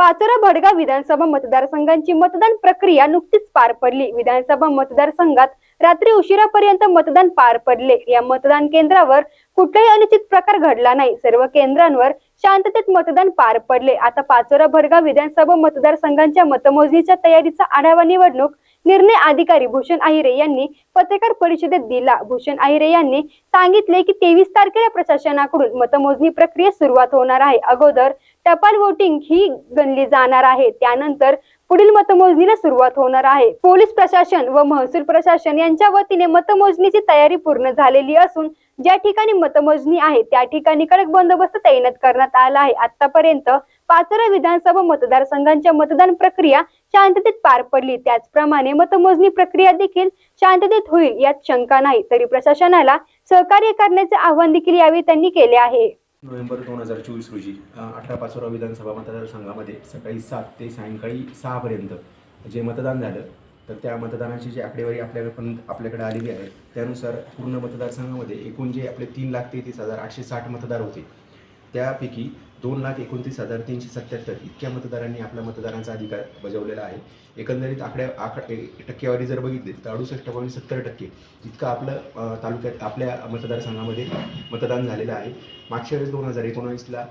पाचोरा भडगाव विधानसभा मतदारसंघांची मतदान प्रक्रिया नुकतीच पार पडली. विधानसभा मतदारसंघात रात्री उशिरापर्यंत मतदान पार पडले. या मतदान केंद्रावर कुठलाही अनुचित प्रकार घडला नाही. सर्व केंद्रांवर शांततेत मतदान पार पडले. आता पाचोरा भडगाव विधानसभा मतदारसंघांच्या मतमोजणीच्या तयारीचा आढावा निवडणूक निर्णय अधिकारी भूषण आहिरे यांनी पत्रकार परिषदेत दिला. भूषण आहिरे यांनी सांगितले की तेवीस तारखेला प्रशासनाकडून मतमोजणी प्रक्रिया सुरुवात होणार आहे. अगोदर टपाल वोटिंग ही गणली जाणार आहे. त्यानंतर पुढील मतमोजणीला सुरुवात होणार आहे. पोलीस प्रशासन व महसूल प्रशासन यांच्या वतीने मतमोजणीची तयारी पूर्ण झालेली असून ज्या ठिकाणी मतमोजणी आहे त्या ठिकाणी कडक बंदोबस्त तैनात करण्यात आला आहे. आतापर्यंत पाचोरा विधानसभा मतदारसंघांच्या मतदान प्रक्रिया शांततेत पार पडली. त्याचप्रमाणे मतमोजणी प्रक्रिया देखील शांततेत होईल यात शंका नाही. तरी प्रशासनाला सहकार्य करण्याचे आवाहन देखील यावेळी त्यांनी केले आहे. नोव्हेंबर दोन हजार चोवीस रोजी अठरा पाचोरा विधानसभा मतदारसंघामध्ये सकाळी सात ते सायंकाळी सहापर्यंत जे मतदान झालं तर त्या मतदानाची जी आकडेवारी आपल्याकडे आपल्याकडे आलेली आहे त्यानुसार पूर्ण मतदारसंघामध्ये एकूण जे आपले तीन लाख तेहतीस हजार आठशे साठ मतदार होते. त्यापैकी दोन लाख एकोणतीस हजार तीनशे सत्याहत्तर इतक्या मतदारांनी आपल्या मतदानाचा अधिकार बजावलेला आहे. एकंदरीत आकड्या आकड टक्केवारी जर बघितली तर अडुसष्ट पॉईंट सत्तर टक्के इतकं आपलं तालुक्यात आपल्या मतदारसंघामध्ये मतदान झालेलं आहे. मागच्या वेळेस दोन हजार एकोणावीसला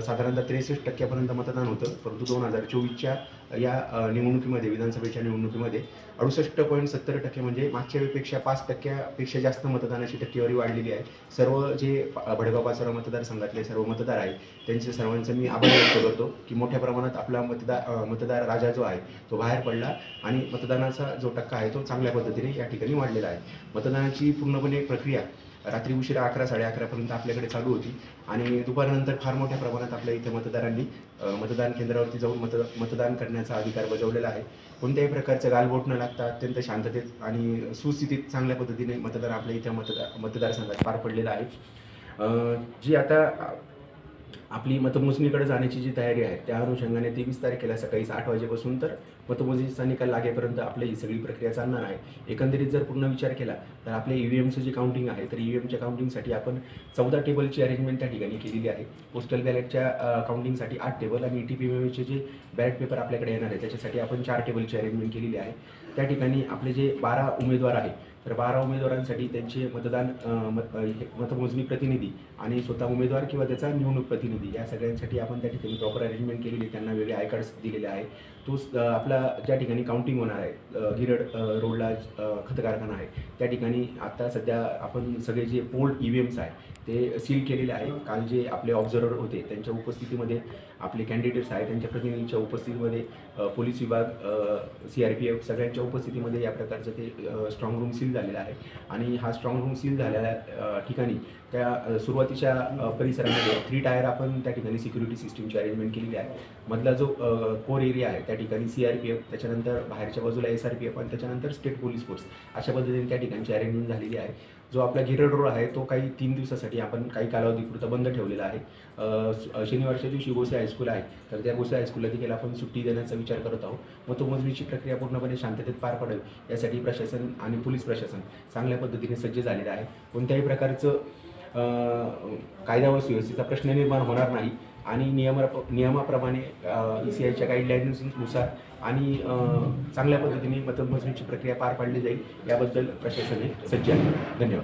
साधारणतः त्रेसष्ट टक्क्यापर्यंत मतदान होतं परंतु दोन हजार चोवीसच्या या निवडणुकीमध्ये विधानसभेच्या निवडणुकीमध्ये अडुसष्ट पॉईंट सत्तर टक्के म्हणजे मागच्या वेळेपेक्षा पाच टक्क्यापेक्षा जास्त मतदानाची टक्केवारी वाढलेली आहे. सर्व जे भडगाव पाचोरा मतदारसंघातले सर्व मतदार आहेत त्यांचे सर्वांचं मी आभार व्यक्त करतो की मोठ्या प्रमाणात आपला मतदार मतदार राजा जो आहे तो बाहेर पडला आणि मतदानाचा जो टक्का आहे तो चांगल्या पद्धतीने या ठिकाणी वाढलेला आहे. मतदानाची पूर्णपणे प्रक्रिया रात्री उशिरा अकरा साडे अकरापर्यंत आपल्याकडे चालू होती आणि दुपारनंतर फार मोठ्या प्रमाणात आपल्या इथे मतदारांनी मतदान केंद्रावरती जाऊन मत मतदान करण्याचा अधिकार बजावलेला आहे. कोणत्याही प्रकारचं गालबोट न लागता अत्यंत शांततेत आणि सुस्थितीत चांगल्या पद्धतीने मतदान आपल्या इथे मतदार मतदारसंघात पार पडलेलं आहे. जी आता आपली मतमोजणीकडे जाण्याची जी तयारी आहे त्या अनुषंगाने तेवीस तारखेला सकाळी आठ वाजेपासून तर मतमोजणीचा निकाल लागेपर्यंत आपली ही सगळी प्रक्रिया चालणार आहे. एकंदरीत जर पूर्ण विचार केला तर आपल्या ई व्ही एमचं जे काउंटिंग आहे तर ई व्ही एमच्या काउंटिंगसाठी आपण चौदा टेबलची अरेंजमेंट त्या ठिकाणी केलेली आहे. पोस्टल बॅलेटच्या काउंटिंगसाठी आठ टेबल आणि ई टी पी एम एमचे जे बॅलेट पेपर आपल्याकडे येणार आहे त्याच्यासाठी आपण चार टेबलची अरेंजमेंट केलेली आहे. त्या ठिकाणी आपले जे बारा उमेदवार आहे तर बारा उमेदवारांसाठी त्यांचे मतदान मत हे मतमोजणी प्रतिनिधी आणि स्वतः उमेदवार किंवा त्याचा निवडणूक प्रतिनिधी या सगळ्यांसाठी आपण त्या ठिकाणी प्रॉपर अरेंजमेंट केलेली त्यांना वेगळे आय कार्ड्स दिलेले आहे तोच आपला ज्या ठिकाणी काउंटिंग होणार आहे गिरड रोडला खत कारखाना आहे त्या ठिकाणी आता सध्या आपण सगळे जे पोल्ड ई व्ही एम्स आहे ते सील केलेले आहे काल जे आपले ऑब्झर्वर होते त्यांच्या उपस्थितीमध्ये आपले कॅन्डिडेट्स आहेत त्यांच्या प्रतिनिधींच्या उपस्थितीमध्ये पोलीस विभाग सी आर पी एफ सगळ्यांच्या उपस्थितीमध्ये या प्रकारचं ते स्ट्रॉंग रूम सील झालेलं आहे. आणि हा स्ट्रॉंग रूम सील झालेल्या ठिकाणी त्या सुरुवातीच्या परिसरामध्ये थ्री टायर आपण त्या ठिकाणी सिक्युरिटी सिस्टीमची अरेंजमेंट केलेली आहे. मधला जो कोर एरिया आहे त्या ठिकाणी सी आर पी एफ त्याच्यानंतर बाहेरच्या बाजूला एस आर पी एफ आणि त्याच्यानंतर स्टेट पोलीस फोर्स अशा पद्धतीने त्या ठिकाणची अरेंजमेंट झालेली आहे. जो आपला गिरड रोड आहे तो काही तीन दिवसासाठी आपण काही कालावधीपुरता बंद ठेवलेला आहे. शनिवारच्या दिवशी गोसे हायस्कूल आहे. तर त्या गोसे हायस्कूलला देखील आपण सुट्टी देण्याचा विचार करत आहोत. मतमोजणीची प्रक्रिया पूर्णपणे शांततेत पार पडेल. यासाठी प्रशासन आणि पोलीस प्रशासन चांगल्या पद्धतीने सज्ज झालेलं आहे. कोणत्याही प्रकारचं कायदा व सुव्यवस्थेचा प्रश्न निर्माण होणार नाही. आणि नियमा नियमाप्रमाणे ई सी आयच्या गाईडलाईन्सनुसार आणि चांगल्या पद्धतीने मतमोजणीची प्रक्रिया पार पाडली जाईल याबद्दल प्रशासन सज्ज आहे. धन्यवाद.